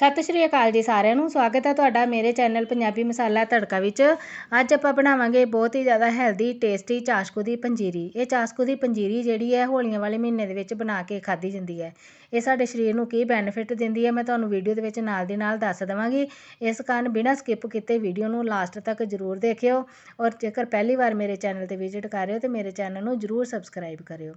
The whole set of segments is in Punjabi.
ਸਤਿ ਸ਼੍ਰੀ ਅਕਾਲ ਜੀ ਸਾਰਿਆਂ ਨੂੰ। ਸਵਾਗਤ ਹੈ ਤੁਹਾਡਾ ਮੇਰੇ ਚੈਨਲ ਪੰਜਾਬੀ ਮਸਾਲਾ ਤੜਕਾ ਵਿੱਚ। ਅੱਜ ਆਪਾਂ ਬਣਾਵਾਂਗੇ ਬਹੁਤ ਹੀ ਜ਼ਿਆਦਾ ਹੈਲਦੀ ਟੇਸਟੀ ਚਾਸ਼ਕੂ ਦੀ ਪੰਜੀਰੀ। ਇਹ ਚਾਸ਼ਕੂ ਦੀ ਪੰਜੀਰੀ ਜਿਹੜੀ ਹੈ, ਹੋਲੀਆਂ ਵਾਲੇ ਮਹੀਨੇ ਦੇ ਵਿੱਚ ਬਣਾ ਕੇ ਖਾਧੀ ਜਾਂਦੀ ਹੈ। ਇਹ ਸਾਡੇ ਸਰੀਰ ਨੂੰ ਕੀ ਬੈਨੀਫਿਟ ਦਿੰਦੀ ਹੈ, ਮੈਂ ਤੁਹਾਨੂੰ ਵੀਡੀਓ ਦੇ ਵਿੱਚ ਨਾਲ ਦੀ ਨਾਲ ਦੱਸ ਦੇਵਾਂਗੀ। ਇਸ ਕਾਰਨ ਬਿਨਾਂ ਸਕਿਪ ਕੀਤੇ ਵੀਡੀਓ ਨੂੰ ਲਾਸਟ ਤੱਕ ਜ਼ਰੂਰ ਦੇਖਿਓ। ਔਰ ਜੇਕਰ ਪਹਿਲੀ ਵਾਰ ਮੇਰੇ ਚੈਨਲ ਤੇ ਵਿਜ਼ਿਟ ਕਰ ਰਹੇ ਹੋ, ਤੇ ਮੇਰੇ ਚੈਨਲ ਨੂੰ ਜ਼ਰੂਰ ਸਬਸਕ੍ਰਾਈਬ ਕਰਿਓ।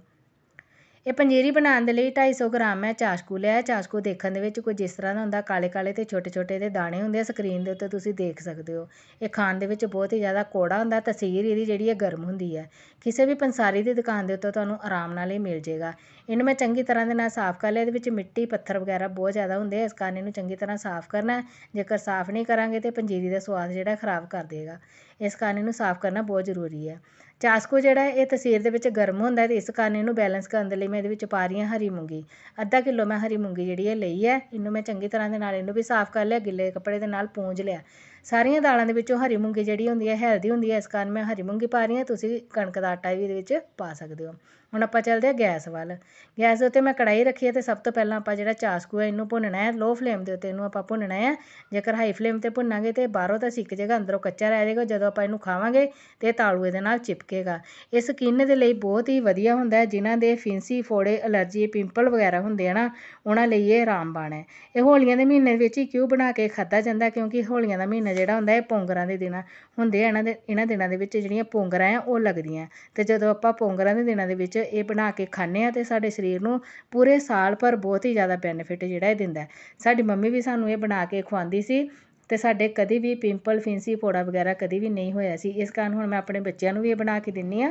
ਇਹ ਪੰਜੀਰੀ ਬਣਾਉਣ ਦੇ ਲਈ ਢਾਈ ਸੌ ਗ੍ਰਾਮ ਮੈਂ ਚਾਸ਼ਕੂ ਲਿਆ, ਚਾਸ਼ਕੂ ਦੇਖਣ ਦੇ ਵਿੱਚ ਕੋਈ ਜਿਸ ਤਰ੍ਹਾਂ ਦਾ ਹੁੰਦਾ ਕਾਲੇ ਕਾਲੇ ਅਤੇ ਛੋਟੇ ਛੋਟੇ ਦੇ ਦਾਣੇ ਹੁੰਦੇ ਆ ਸਕਰੀਨ ਦੇ ਉੱਤੇ, ਤੁਸੀਂ ਦੇਖ ਸਕਦੇ ਹੋ। ਇਹ ਖਾਣ ਦੇ ਵਿੱਚ ਬਹੁਤ ਹੀ ਜ਼ਿਆਦਾ ਕੌੜਾ ਹੁੰਦਾ, ਤਸੀਰ ਇਹਦੀ ਜਿਹੜੀ ਹੈ ਗਰਮ ਹੁੰਦੀ ਹੈ। ਕਿਸੇ ਵੀ ਪੰਸਾਰੀ ਦੀ ਦੁਕਾਨ ਦੇ ਉੱਤੇ ਤੁਹਾਨੂੰ ਆਰਾਮ ਨਾਲ ਹੀ ਮਿਲ ਜੇਗਾ। ਇਹਨੂੰ ਮੈਂ ਚੰਗੀ ਤਰ੍ਹਾਂ ਦੇ ਨਾਲ ਸਾਫ਼ ਕਰ ਲਿਆ, ਇਹਦੇ ਵਿੱਚ ਮਿੱਟੀ, ਪੱਥਰ ਵਗੈਰਾ ਬਹੁਤ ਜ਼ਿਆਦਾ ਹੁੰਦੇ ਆ, ਇਸ ਕਾਰਨ ਇਹਨੂੰ ਚੰਗੀ ਤਰ੍ਹਾਂ ਸਾਫ਼ ਕਰਨਾ ਜੇਕਰ ਸਾਫ਼ ਨਹੀਂ ਕਰਾਂਗੇ ਤਾਂ ਪੰਜੀਰੀ ਦਾ ਸਵਾਦ ਜਿਹੜਾ ਖਰਾਬ ਕਰ ਦੇਗਾ। ਇਸ ਕਾਰਨ ਇਹਨੂੰ ਸਾਫ਼ ਕਰਨਾ ਬਹੁਤ ਜ਼ਰੂਰੀ ਹੈ। ਚਾਸਕੂ ਜਿਹੜਾ ਇਹ ਤਸੀਰ ਦੇ ਵਿੱਚ ਗਰਮ ਹੁੰਦਾ ਅਤੇ ਇਸ ਕਾਰਨ ਇਹਨੂੰ ਬੈਲੈਂਸ ਕਰਨ ਦੇ ਲਈ ਮੈਂ ਇਹਦੇ ਵਿੱਚ ਪਾ ਰਹੀ ਹਾਂ ਹਰੀ ਮੂੰਗੀ। ਅੱਧਾ ਕਿਲੋ ਮੈਂ ਹਰੀ ਮੂੰਗੀ ਜਿਹੜੀ ਹੈ ਲਈ ਹੈ। ਇਹਨੂੰ ਮੈਂ ਚੰਗੀ ਤਰ੍ਹਾਂ ਦੇ ਨਾਲ ਇਹਨੂੰ ਵੀ ਸਾਫ਼ ਕਰ ਲਿਆ, ਗਿੱਲੇ ਕੱਪੜੇ ਦੇ ਨਾਲ ਪੂੰਝ ਲਿਆ। ਸਾਰੀਆਂ ਦਾਲਾਂ ਦੇ ਵਿੱਚੋਂ ਹਰੀ ਮੂੰਗੀ ਜਿਹੜੀ ਹੁੰਦੀ ਹੈ ਹੈਲਦੀ ਹੁੰਦੀ ਹੈ, ਇਸ ਕਾਰਨ ਮੈਂ ਹਰੀ ਮੂੰਗੀ ਪਾ ਰਹੀ ਹਾਂ। ਤੁਸੀਂ ਕਣਕ ਦਾ ਆਟਾ ਵੀ ਇਹਦੇ ਵਿੱਚ ਪਾ ਸਕਦੇ ਹੋ। ਹੁਣ ਆਪਾਂ ਚੱਲਦੇ ਹਾਂ ਗੈਸ ਵੱਲ। ਗੈਸ ਦੇ ਉੱਤੇ ਮੈਂ ਕੜਾਈ ਰੱਖੀ ਹੈ ਤੇ ਸਭ ਤੋਂ ਪਹਿਲਾਂ ਆਪਾਂ ਜਿਹੜਾ ਚਾਸਕੂ ਹੈ ਇਹਨੂੰ ਭੁੰਨਣਾ ਹੈ ਲੋ ਫਲੇਮ ਦੇ ਉੱਤੇ ਇਹਨੂੰ ਆਪਾਂ ਭੁੰਨਣਾ ਹੈ। ਜੇਕਰ ਹਾਈ ਫਲੇਮ ਤੇ ਭੁੰਨਾਂਗੇ ਤੇ ਬਾਹਰੋਂ ਤਾਂ ਸਿੱਕ ਜਾਏਗਾ ਅੰਦਰੋਂ ਕੱਚਾ ਰਹਿ ਜਾਏਗਾ, ਜਦੋਂ ਆਪਾਂ ਇਹਨੂੰ ਖਾਵਾਂਗੇ ਤੇ ਤਾਲੂ ਇਹਦੇ ਨਾਲ ਚਿਪਕੇਗਾ। ਇਹ ਸਕਿਨ ਦੇ ਲਈ ਬਹੁਤ ਹੀ ਵਧੀਆ ਹੁੰਦਾ ਹੈ, ਜਿਨ੍ਹਾਂ ਦੇ ਫਿੰਸੀ ਫੋੜੇ, ਅਲਰਜੀ, ਪਿੰਪਲ ਵਗੈਰਾ ਹੁੰਦੇ ਆ ਨਾ, ਉਹਨਾਂ ਲਈ ਇਹ ਰਾਮਬਾਣ ਹੈ। ਇਹ ਹੋਲੀਆਂ ਦੇ ਮਹੀਨੇ ਵਿੱਚ ਹੀ ਕਿਉਂ ਬਣਾ ਕੇ ਖਾਧਾ ਜਾਂਦਾ, ਕਿਉਂਕਿ ਹੋਲੀਆਂ ਦਾ ਮਹੀਨਾ ਜਿਹੜਾ ਹੁੰਦਾ, ਇਹ ਪੌਂਗਰਾਂ ਦੇ ਦਿਨਾਂ ਹੁੰਦੇ ਆ, ਇਹਨਾਂ ਦੇ, ਇਹਨਾਂ ਦਿਨਾਂ ਦੇ ਵਿੱਚ ਜਿਹੜੀਆਂ ਪੌਂਗਰਾਂ ਆ, ਉਹ ਲੱਗਦੀਆਂ। ਤੇ ਜਦੋਂ ਆਪਾਂ ਪੌਂਗਰਾਂ ਦੇ ਦਿਨਾਂ ਦੇ ਵਿੱਚ ਇਹ ਬਣਾ ਕੇ ਖਾਂਦੇ ਹਾਂ ਅਤੇ ਸਾਡੇ ਸਰੀਰ ਨੂੰ ਪੂਰੇ ਸਾਲ ਭਰ ਬਹੁਤ ਹੀ ਜ਼ਿਆਦਾ ਬੈਨੀਫਿਟ ਜਿਹੜਾ ਇਹ ਦਿੰਦਾ ਸਾਡੀ ਮੰਮੀ ਵੀ ਸਾਨੂੰ ਇਹ ਬਣਾ ਕੇ ਖਵਾਉਂਦੀ ਸੀ ਅਤੇ ਸਾਡੇ ਕਦੇ ਵੀ ਪਿੰਪਲ ਫਿੰਸੀ ਫੋੜਾ ਵਗੈਰਾ ਕਦੇ ਵੀ ਨਹੀਂ ਹੋਇਆ ਸੀ। ਇਸ ਕਾਰਨ ਹੁਣ ਮੈਂ ਆਪਣੇ ਬੱਚਿਆਂ ਨੂੰ ਵੀ ਇਹ ਬਣਾ ਕੇ ਦਿੰਦੀ ਹਾਂ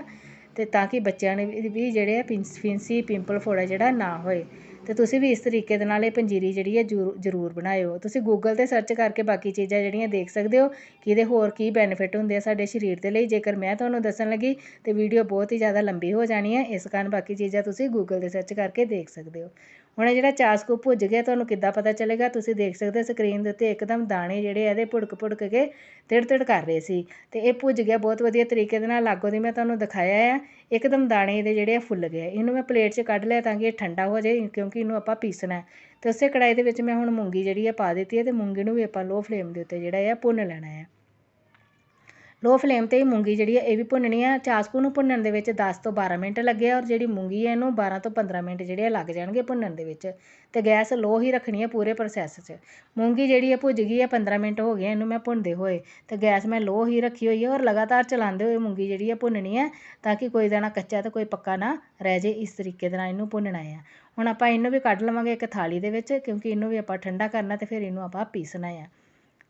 ਅਤੇ ਤਾਂ ਕਿ ਬੱਚਿਆਂ ਨੇ ਵੀ ਜਿਹੜੇ ਆ, ਫਿੰਸੀ ਪਿੰਪਲ ਫੋੜਾ ਜਿਹੜਾ ਨਾ ਹੋਏ। ਅਤੇ ਤੁਸੀਂ ਵੀ ਇਸ ਤਰੀਕੇ ਦੇ ਨਾਲ ਇਹ ਪੰਜੀਰੀ ਜਿਹੜੀ ਹੈ ਜ਼ਰੂਰ ਬਣਾਇਓ। ਤੁਸੀਂ ਗੂਗਲ ਤੇ ਸਰਚ ਕਰਕੇ ਬਾਕੀ ਚੀਜ਼ਾਂ ਜਿਹੜੀਆਂ ਦੇਖ ਸਕਦੇ ਹੋ, ਕਿ ਇਹਦੇ ਹੋਰ ਕੀ ਬੈਨੀਫਿਟ ਹੁੰਦੇ ਆ ਸਾਡੇ ਸਰੀਰ ਦੇ ਲਈ। ਜੇਕਰ ਮੈਂ ਤੁਹਾਨੂੰ ਦੱਸਣ ਲੱਗੀ, ਤਾਂ ਵੀਡੀਓ ਬਹੁਤ ਹੀ ਜ਼ਿਆਦਾ ਲੰਬੀ ਹੋ ਜਾਣੀ ਹੈ, ਇਸ ਕਾਰਨ ਬਾਕੀ ਚੀਜ਼ਾਂ ਤੁਸੀਂ ਗੂਗਲ ਤੇ ਸਰਚ ਕਰਕੇ ਦੇਖ ਸਕਦੇ ਹੋ। ਹੁਣ ਇਹ ਜਿਹੜਾ ਚਾਸਕੂ ਭੁੱਜ ਗਿਆ, ਤੁਹਾਨੂੰ ਕਿੱਦਾਂ ਪਤਾ ਚੱਲੇਗਾ? ਤੁਸੀਂ ਦੇਖ ਸਕਦੇ ਸਕਰੀਨ ਦੇ ਉੱਤੇ ਇੱਕਦਮ ਦਾਣੇ ਜਿਹੜੇ ਇਹਦੇ ਭੁੜਕ ਭੁੜਕ ਕੇ ਤਿੜ ਤਿੜ ਕਰ ਰਹੇ ਸੀ। ਤੇ ਇਹ ਭੁੱਜ ਗਿਆ ਬਹੁਤ ਵਧੀਆ ਤਰੀਕੇ ਦੇ ਨਾਲ। ਲਾਗੋ ਦੀ ਮੈਂ ਤੁਹਾਨੂੰ ਦਿਖਾਇਆ ਆ, ਇੱਕਦਮ ਦਾਣੇ ਇਹਦੇ ਜਿਹੜੇ ਫੁੱਲ ਗਏ। ਇਹਨੂੰ ਮੈਂ ਪਲੇਟ 'ਚ ਕੱਢ ਲਿਆ ਤਾਂ ਕਿ ਇਹ ਠੰਡਾ ਹੋ ਜਾਏ, ਕਿਉਂਕਿ ਇਹਨੂੰ ਆਪਾਂ ਪੀਸਣਾ ਤੇ ਉਸੇ ਕੜਾਈ ਦੇ ਵਿੱਚ ਮੈਂ ਹੁਣ ਮੂੰਗੀ ਜਿਹੜੀ ਆ ਪਾ ਦਿੱਤੀ ਹੈ ਤੇ ਮੂੰਗੀ ਨੂੰ ਵੀ ਆਪਾਂ ਲੋ ਫਲੇਮ ਦੇ ਉੱਤੇ ਜਿਹੜਾ ਆ ਭੁੰਨ ਲੈਣਾ ਹੈ। ਲੋਅ ਫਲੇਮ ਤੇ ਹੀ ਮੂੰਗੀ ਜਿਹੜੀ ਹੈ ਇਹ ਵੀ ਭੁੰਨਣੀ ਆ। ਚਾਸਕੂ ਨੂੰ ਭੁੰਨਣ ਦੇ ਵਿੱਚ 10 ਤੋਂ 12 ਮਿੰਟ ਲੱਗੇ ਔਰ ਜਿਹੜੀ ਮੂੰਗੀ ਹੈ ਇਹਨੂੰ 12 ਤੋਂ 15 ਮਿੰਟ ਜਿਹੜੇ ਲੱਗ ਜਾਣਗੇ ਭੁੰਨਣ ਦੇ ਵਿੱਚ। ਤੇ ਗੈਸ ਲੋਅ ਹੀ ਰੱਖਣੀ ਹੈ ਪੂਰੇ ਪ੍ਰੋਸੈਸ 'ਚ। ਮੂੰਗੀ ਜਿਹੜੀ ਹੈ ਭੁੱਜ ਗਈ ਹੈ 15 ਮਿੰਟ ਹੋ ਗਏ ਇਹਨੂੰ ਮੈਂ ਭੁੰਨਦੇ ਹੋਏ। ਤੇ ਗੈਸ ਮੈਂ ਲੋਅ ਹੀ ਰੱਖੀ ਹੋਈ ਹੈ ਔਰ ਲਗਾਤਾਰ ਚਲਾਉਂਦੇ ਹੋਏ ਮੂੰਗੀ ਜਿਹੜੀ ਹੈ ਭੁੰਨਣੀ ਹੈ ਤਾਂ ਕਿ ਕੋਈ ਦਾਣਾ ਕੱਚਾ ਤੇ ਕੋਈ ਪੱਕਾ ਨਾ ਰਹਿ ਜੇ, ਇਸ ਤਰੀਕੇ ਦੇ ਨਾਲ ਇਹਨੂੰ ਭੁੰਨਣਾ ਹੈ ਹੁਣ ਆਪਾਂ ਇਹਨੂੰ ਵੀ ਕੱਢ ਲਵਾਂਗੇ ਇੱਕ ਥਾਲੀ ਦੇ ਵਿੱਚ, ਕਿਉਂਕਿ ਇਹਨੂੰ ਵੀ ਆਪਾਂ ਠੰਡਾ ਕਰਨਾ ਤੇ ਫਿਰ ਇਹਨੂੰ ਆਪਾਂ ਪੀਸਣਾ ਹੈ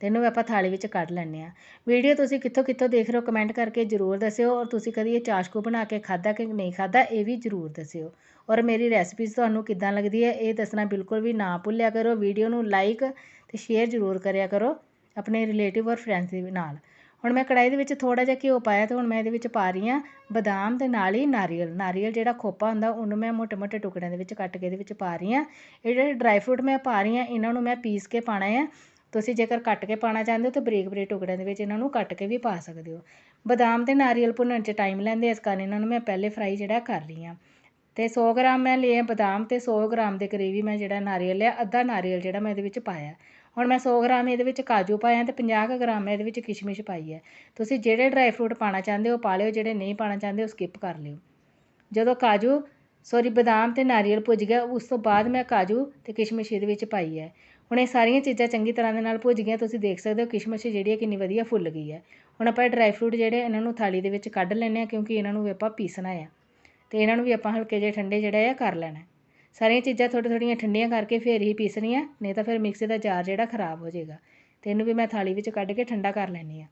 ਅਤੇ ਇਹਨੂੰ ਆਪਾਂ ਥਾਲੀ ਵਿੱਚ ਕੱਢ ਲੈਂਦੇ ਹਾਂ। ਵੀਡੀਓ ਤੁਸੀਂ ਕਿੱਥੋਂ ਕਿੱਥੋਂ ਦੇਖ ਰਹੇ ਹੋ ਕਮੈਂਟ ਕਰਕੇ ਜ਼ਰੂਰ ਦੱਸਿਓ ਔਰ ਤੁਸੀਂ ਕਦੀ ਇਹ ਚਾਸ਼ਕੂ ਬਣਾ ਕੇ ਖਾਦਾ ਕਿ ਨਹੀਂ ਖਾਦਾ ਇਹ ਵੀ ਜ਼ਰੂਰ ਦੱਸਿਓ। ਔਰ ਮੇਰੀ ਰੈਸਪੀਜ਼ ਤੁਹਾਨੂੰ ਕਿੱਦਾਂ ਲੱਗਦੀ ਹੈ ਇਹ ਦੱਸਣਾ ਬਿਲਕੁਲ ਵੀ ਨਾ ਭੁੱਲਿਆ ਕਰੋ। ਵੀਡੀਓ ਨੂੰ ਲਾਈਕ ਅਤੇ ਸ਼ੇਅਰ ਜ਼ਰੂਰ ਕਰਿਆ ਕਰੋ ਆਪਣੇ ਰਿਲੇਟਿਵ ਔਰ ਫਰੈਂਡਸ ਦੇ ਨਾਲ। ਹੁਣ ਮੈਂ ਕੜਾਈ ਦੇ ਵਿੱਚ ਥੋੜਾ ਜਿਹਾ ਘਿਓ ਪਾਇਆ ਤੇ ਹੁਣ ਮੈਂ ਇਹਦੇ ਵਿੱਚ ਪਾ ਰਹੀ ਹਾਂ ਬਦਾਮ ਦੇ ਨਾਲ ਹੀ ਨਾਰੀਅਲ। ਨਾਰੀਅਲ ਜਿਹੜਾ ਖੋਪਾ ਹੁੰਦਾ ਉਹਨੂੰ ਮੈਂ ਮੋਟੇ-ਮੋਟੇ ਟੁਕੜਿਆਂ ਦੇ ਵਿੱਚ ਕੱਟ ਕੇ ਇਹਦੇ ਵਿੱਚ ਪਾ ਰਹੀ ਹਾਂ। ਇਹ ਜਿਹੜੇ ਡਰਾਈ ਫਰੂਟ ਮੈਂ ਪਾ ਰਹੀ ਹਾਂ, ਇਹਨਾਂ ਨੂੰ ਮੈਂ ਪੀਸ ਕੇ ਪਾਣਾ ਆ ਤੁਸੀਂ ਜੇਕਰ ਕੱਟ ਕੇ ਪਾਉਣਾ ਚਾਹੁੰਦੇ ਹੋ ਤਾਂ ਬਰੀਕ ਬਰੀਕ ਟੁਕੜਿਆਂ ਦੇ ਵਿੱਚ ਇਹਨਾਂ ਨੂੰ ਕੱਟ ਕੇ ਵੀ ਪਾ ਸਕਦੇ ਹੋ। ਬਦਾਮ ਅਤੇ ਨਾਰੀਅਲ ਭੁੰਨਣ 'ਚ ਟਾਈਮ ਲੈਂਦੇ ਇਸ ਕਾਰਨ ਇਹਨਾਂ ਨੂੰ ਮੈਂ ਪਹਿਲੇ ਫਰਾਈ ਜਿਹੜਾ ਕਰ ਰਹੀ ਹਾਂ ਅਤੇ ਸੌ ਗ੍ਰਾਮ ਮੈਂ ਲਏ ਬਦਾਮ ਅਤੇ ਸੌ ਗ੍ਰਾਮ ਦੇ ਕਰੀਬ ਹੀ ਮੈਂ ਜਿਹੜਾ ਨਾਰੀਅਲ ਲਿਆ, ਅੱਧਾ ਨਾਰੀਅਲ ਜਿਹੜਾ ਮੈਂ ਇਹਦੇ ਵਿੱਚ ਪਾਇਆ। ਹੁਣ ਮੈਂ ਸੌ ਗ੍ਰਾਮ ਇਹਦੇ ਵਿੱਚ ਕਾਜੂ ਪਾਇਆ ਤੇ 50 ਗ੍ਰਾਮ ਮੈਂ ਇਹਦੇ ਵਿੱਚ ਕਿਸ਼ਮਿਸ਼ ਪਾਈ ਹੈ ਤੁਸੀਂ ਜਿਹੜੇ ਡਰਾਈ ਫਰੂਟ ਪਾਉਣਾ ਚਾਹੁੰਦੇ ਹੋ, ਪਾ ਲਿਓ, ਜਿਹੜੇ ਨਹੀਂ ਪਾਉਣਾ ਚਾਹੁੰਦੇ ਉਹ ਸਕਿੱਪ ਕਰ ਲਿਓ। ਜਦੋਂ ਕਾਜੂ ਸੌਰੀ ਬਦਾਮ ਅਤੇ ਨਾਰੀਅਲ ਭੁੱਜ ਗਿਆ, ਉਸ ਤੋਂ ਬਾਅਦ ਮੈਂ ਕਾਜੂ ਅਤੇ ਕਿਸ਼ਮਿਸ਼ ਇਹਦੇ ਵਿੱਚ ਪਾਈ ਹੈ ਹੁਣ ਇਹ ਸਾਰੀਆਂ ਚੀਜ਼ਾਂ ਚੰਗੀ ਤਰ੍ਹਾਂ ਦੇ ਨਾਲ ਭੁੱਜ ਗਈਆਂ, ਤੁਸੀਂ ਦੇਖ ਸਕਦੇ ਹੋ ਕਿਸ਼ਮਿਸ਼ ਜਿਹੜੀ ਹੈ ਕਿੰਨੀ ਵਧੀਆ ਫੁੱਲ ਗਈ ਹੈ। ਹੁਣ ਆਪਾਂ ਡਰਾਈ ਫਰੂਟ ਜਿਹੜੇ ਇਹਨਾਂ ਨੂੰ ਥਾਲੀ ਦੇ ਵਿੱਚ ਕੱਢ ਲੈਂਦੇ ਹਾਂ ਕਿਉਂਕਿ ਇਹਨਾਂ ਨੂੰ ਵੀ ਆਪਾਂ ਪੀਸਣਾ ਆ। ਤੇ ਇਹਨਾਂ ਨੂੰ ਵੀ ਆਪਾਂ ਹਲਕੇ ਜਿਹੇ ਠੰਡੇ ਜਿਹੜਾ ਆ ਕਰ ਲੈਣਾ ਸਾਰੀਆਂ ਚੀਜ਼ਾਂ ਥੋੜੀ ਥੋੜੀਆਂ ਠੰਡੀਆਂ ਕਰਕੇ ਫੇਰ ਹੀ ਪੀਸਣੀਆਂ, ਨਹੀਂ ਤਾਂ ਫਿਰ ਮਿਕਸੀ ਦਾ ਜਾਰ ਜਿਹੜਾ ਖਰਾਬ ਹੋ ਜਾਏਗਾ। ਤੇ ਇਹਨੂੰ ਵੀ ਮੈਂ ਥਾਲੀ ਵਿੱਚ ਕੱਢ ਕੇ ਠੰਡਾ ਕਰ ਲੈਣੀ ਆ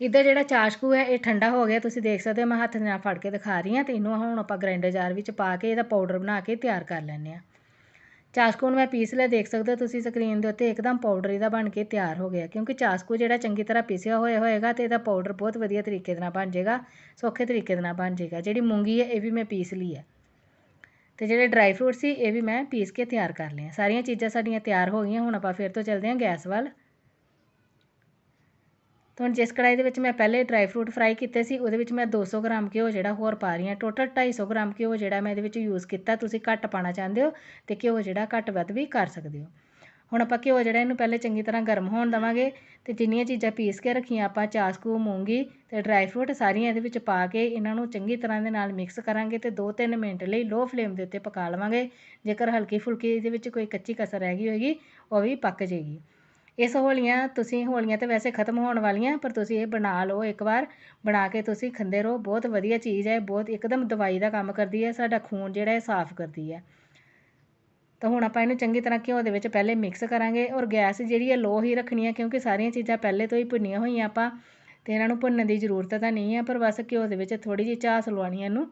ਇੱਧਰ ਜਿਹੜਾ ਚਾਸ਼ਕੂ ਹੈ, ਇਹ ਠੰਡਾ ਹੋ ਗਿਆ। ਤੁਸੀਂ ਦੇਖ ਸਕਦੇ ਹੋ ਮੈਂ ਹੱਥ ਨਾਲ ਫੜ ਕੇ ਦਿਖਾ ਰਹੀ ਹਾਂ ਤੇ ਇਹਨੂੰ ਹੁਣ ਆਪਾਂ ਗ੍ਰਾਈਂਡਰ ਜਾਰ ਵਿੱਚ ਪਾ ਕੇ ਇਹਦਾ ਪਾਊਡਰ ਬਣਾ ਕੇ ਤਿਆਰ ਕਰ ਲੈਣੇ ਆ ਚਾਸਕੂ ਨੂੰ ਮੈਂ ਪੀਸ ਲਿਆ ਦੇਖ ਸਕਦੇ ਹੋ ਤੁਸੀਂ ਸਕਰੀਨ ਦੇ ਉੱਤੇ, ਇੱਕਦਮ ਪਾਊਡਰ ਇਹਦਾ ਬਣ ਕੇ ਤਿਆਰ ਹੋ ਗਿਆ, ਕਿਉਂਕਿ ਚਾਸਕੂ ਜਿਹੜਾ ਚੰਗੀ ਤਰ੍ਹਾਂ ਪੀਸਿਆ ਹੋਇਆ ਹੋਏਗਾ ਤੇ ਇਹਦਾ ਪਾਊਡਰ ਬਹੁਤ ਵਧੀਆ ਤਰੀਕੇ ਦੇ ਨਾਲ ਬਣ ਜਾਏਗਾ, ਸੌਖੇ ਤਰੀਕੇ ਦੇ ਨਾਲ ਬਣ ਜਾਏਗਾ, ਜਿਹੜੀ ਮੂੰਗੀ ਹੈ ਇਹ ਵੀ ਮੈਂ ਪੀਸ ਲਈ ਹੈ। ਤੇ ਜਿਹੜੇ ਡਰਾਈ ਫਰੂਟ ਸੀ, ਇਹ ਵੀ ਮੈਂ ਪੀਸ ਕੇ ਤਿਆਰ ਕਰ ਲਏ ਸਾਰੀਆਂ ਚੀਜ਼ਾਂ ਸਾਡੀਆਂ ਤਿਆਰ ਹੋ ਗਈਆਂ, ਹੁਣ ਆਪਾਂ ਫਿਰ ਤੋਂ ਚੱਲਦੇ ਹਾਂ ਗੈਸ ਵੱਲ। ਤਾਂ ਹੁਣ ਜਿਸ ਕੜਾਹੀ ਦੇ ਵਿੱਚ ਮੈਂ ਪਹਿਲੇ ਡਰਾਈ ਫਰੂਟ ਫਰਾਈ ਕੀਤੇ ਸੀ, ਉਹਦੇ ਵਿੱਚ ਮੈਂ ਦੋ ਸੌ ਗ੍ਰਾਮ ਘਿਓ ਜਿਹੜਾ ਹੋਰ ਪਾ ਰਹੀ ਹਾਂ। ਟੋਟਲ ਢਾਈ ਸੌ ਗ੍ਰਾਮ ਘਿਓ ਜਿਹੜਾ ਮੈਂ ਇਹਦੇ ਵਿੱਚ ਯੂਜ਼ ਕੀਤਾ, ਤੁਸੀਂ ਘੱਟ ਪਾਉਣਾ ਚਾਹੁੰਦੇ ਹੋ ਅਤੇ ਘਿਓ ਜਿਹੜਾ ਘੱਟ ਵੱਧ ਵੀ ਕਰ ਸਕਦੇ ਹੋ। ਹੁਣ ਆਪਾਂ ਘਿਓ ਜਿਹੜਾ ਇਹਨੂੰ ਪਹਿਲੇ ਚੰਗੀ ਤਰ੍ਹਾਂ ਗਰਮ ਹੋਣ ਦੇਵਾਂਗੇ ਅਤੇ ਜਿੰਨੀਆਂ ਚੀਜ਼ਾਂ ਪੀਸ ਕੇ ਰੱਖੀਆਂ, ਆਪਾਂ ਚਾਸਕੂ ਮੂੰਗੀ ਅਤੇ ਡਰਾਈ ਫਰੂਟ ਸਾਰੀਆਂ ਇਹਦੇ ਵਿੱਚ ਪਾ ਕੇ ਇਹਨਾਂ ਨੂੰ ਚੰਗੀ ਤਰ੍ਹਾਂ ਦੇ ਨਾਲ ਮਿਕਸ ਕਰਾਂਗੇ ਤੇ 2-3 ਮਿੰਟ ਲਈ ਲੋ ਫਲੇਮ ਦੇ ਉੱਤੇ ਪਕਾ ਲਵਾਂਗੇ। ਜੇਕਰ ਹਲਕੀ ਫੁਲਕੀ ਇਹਦੇ ਵਿੱਚ ਕੋਈ ਕੱਚੀ ਕਸਰ ਰਹਿ ਗਈ ਹੋਏਗੀ, ਉਹ ਵੀ ਪੱਕ ਜਾਏਗੀ। ਇਸ ਹੋਲੀਆਂ ਤੁਸੀਂ ਹੋਲੀਆਂ ਤਾਂ ਵੈਸੇ ਖਤਮ ਹੋਣ ਵਾਲੀਆਂ, ਪਰ ਤੁਸੀਂ ਇਹ ਬਣਾ ਲਓ ਇੱਕ ਵਾਰ, ਬਣਾ ਕੇ ਤੁਸੀਂ ਖਾਂਦੇ ਰਹੋ। ਬਹੁਤ ਵਧੀਆ ਚੀਜ਼ ਹੈ, ਬਹੁਤ ਇੱਕਦਮ ਦਵਾਈ ਦਾ ਕੰਮ ਕਰਦੀ ਹੈ, ਸਾਡਾ ਖੂਨ ਜਿਹੜਾ ਹੈ ਸਾਫ਼ ਕਰਦੀ ਹੈ। ਤਾਂ ਹੁਣ ਆਪਾਂ ਇਹਨੂੰ ਚੰਗੀ ਤਰ੍ਹਾਂ ਘਿਓ ਦੇ ਵਿੱਚ ਪਹਿਲੇ ਮਿਕਸ ਕਰਾਂਗੇ ਔਰ ਗੈਸ ਜਿਹੜੀ ਹੈ ਲੋ ਹੀ ਰੱਖਣੀ ਹੈ, ਕਿਉਂਕਿ ਸਾਰੀਆਂ ਚੀਜ਼ਾਂ ਪਹਿਲੇ ਤੋਂ ਹੀ ਭੁੰਨੀਆਂ ਹੋਈਆਂ ਆਪਾਂ, ਤੇ ਇਹਨਾਂ ਨੂੰ ਭੁੰਨਣ ਦੀ ਜ਼ਰੂਰਤ ਤਾਂ ਨਹੀਂ ਹੈ, ਪਰ ਬਸ ਘਿਓ ਦੇ ਵਿੱਚ ਥੋੜੀ ਜਿਹੀ ਝਾਸ ਲਵਾਉਣੀ ਇਹਨੂੰ।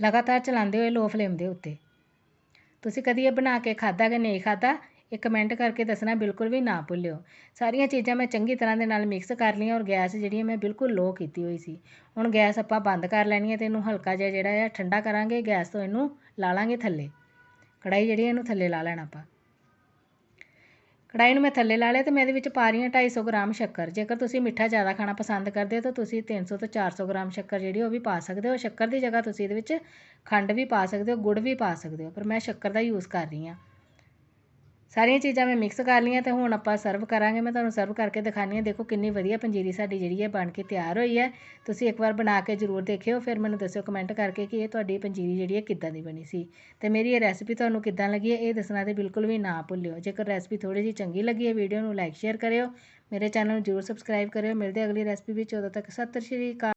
ਲਗਾਤਾਰ ਚਲਾਉਂਦੇ ਹੋਏ ਲੋ ਫਲੇਮ ਦੇ ਉੱਤੇ। ਤੁਸੀਂ ਕਦੀ ਇਹ ਬਣਾ ਕੇ ਖਾਦਾ ਕਿ ਨਹੀਂ ਖਾਦਾ ਇਹ ਕਮੈਂਟ ਕਰਕੇ ਦੱਸਣਾ ਬਿਲਕੁਲ ਵੀ ਨਾ ਭੁੱਲਿਓ। ਸਾਰੀਆਂ ਚੀਜ਼ਾਂ ਮੈਂ ਚੰਗੀ ਤਰ੍ਹਾਂ ਦੇ ਨਾਲ ਮਿਕਸ ਕਰ ਲਈਆਂ ਔਰ ਗੈਸ ਜਿਹੜੀ ਹੈ ਮੈਂ ਬਿਲਕੁਲ ਲੋ ਕੀਤੀ ਹੋਈ ਸੀ। ਹੁਣ ਗੈਸ ਆਪਾਂ ਬੰਦ ਕਰ ਲੈਣੀ ਹੈ ਤੇ ਇਹਨੂੰ ਹਲਕਾ ਜਿਹਾ ਜਿਹੜਾ ਹੈ ਠੰਡਾ ਕਰਾਂਗੇ, ਗੈਸ ਤੋਂ ਇਹਨੂੰ ਲਾ ਲਾਂਗੇ ਥੱਲੇ। ਕੜਾਈ ਜਿਹੜੀ ਇਹਨੂੰ ਥੱਲੇ ਲਾ ਲੈਣਾ ਆਪਾਂ। ਕੜਾਈ ਨੂੰ ਮੈਂ ਥੱਲੇ ਲਾ ਲਿਆ ਤੇ ਮੈਂ ਇਹਦੇ ਵਿੱਚ ਪਾ ਰਹੀ ਹਾਂ 250 ਗ੍ਰਾਮ ਸ਼ੱਕਰ। ਜੇਕਰ ਤੁਸੀਂ ਮਿੱਠਾ ਜ਼ਿਆਦਾ ਖਾਣਾ ਪਸੰਦ ਕਰਦੇ ਹੋ ਤਾਂ ਤੁਸੀਂ 300 ਤੋਂ 400 ਗ੍ਰਾਮ ਸ਼ੱਕਰ ਜਿਹੜੀ ਉਹ ਵੀ ਪਾ ਸਕਦੇ ਹੋ। ਸ਼ੱਕਰ ਦੀ ਜਗ੍ਹਾ ਤੁਸੀਂ ਇਹਦੇ ਵਿੱਚ ਖੰਡ ਵੀ ਪਾ ਸਕਦੇ ਹੋ, ਗੁੜ ਵੀ ਪਾ ਸਕਦੇ ਹੋ। ਪਰ ਮੈਂ ਸ਼ੱਕਰ ਦਾ ਯੂਜ਼ ਕਰ ਰਹੀ ਹਾਂ। ਸਾਰੀਆਂ ਚੀਜ਼ਾਂ ਮੈਂ ਮਿਕਸ ਕਰ ਲਈਆਂ ਅਤੇ ਹੁਣ ਆਪਾਂ ਸਰਵ ਕਰਾਂਗੇ। ਮੈਂ ਤੁਹਾਨੂੰ ਸਰਵ ਕਰਕੇ ਦਿਖਾਉਂਦੀ ਹਾਂ। ਦੇਖੋ ਕਿੰਨੀ ਵਧੀਆ ਪੰਜੀਰੀ ਸਾਡੀ ਜਿਹੜੀ ਹੈ ਬਣ ਕੇ ਤਿਆਰ ਹੋਈ ਹੈ। ਤੁਸੀਂ ਇੱਕ ਵਾਰ ਬਣਾ ਕੇ ਜ਼ਰੂਰ ਦੇਖਿਓ। ਫਿਰ ਮੈਨੂੰ ਦੱਸਿਓ ਕਮੈਂਟ ਕਰਕੇ ਕਿ ਇਹ ਤੁਹਾਡੀ ਪੰਜੀਰੀ ਜਿਹੜੀ ਹੈ ਕਿੱਦਾਂ ਦੀ ਬਣੀ ਸੀ। ਤੇ ਮੇਰੀ ਇਹ ਰੈਸਪੀ ਤੁਹਾਨੂੰ ਕਿੱਦਾਂ ਲੱਗੀ ਹੈ, ਇਹ ਦੱਸਣਾ ਤੇ ਬਿਲਕੁਲ ਵੀ ਨਾ ਭੁੱਲਿਓ। ਜੇਕਰ ਰੈਸਪੀ ਥੋੜੀ ਜਿਹੀ ਚੰਗੀ ਲੱਗੀ ਹੈ ਵੀਡੀਓ ਨੂੰ ਲਾਈਕ ਸ਼ੇਅਰ ਕਰਿਓ। ਮੇਰੇ ਚੈਨਲ ਨੂੰ ਜ਼ਰੂਰ ਸਬਸਕ੍ਰਾਈਬ ਕਰਿਓ। ਮਿਲਦੇ ਅਗਲੀ ਰੈਸਪੀ ਵਿੱਚ। ਉਦੋਂ ਤੱਕ ਸਤਿ ਸ਼੍ਰੀ ਅਕਾਲ।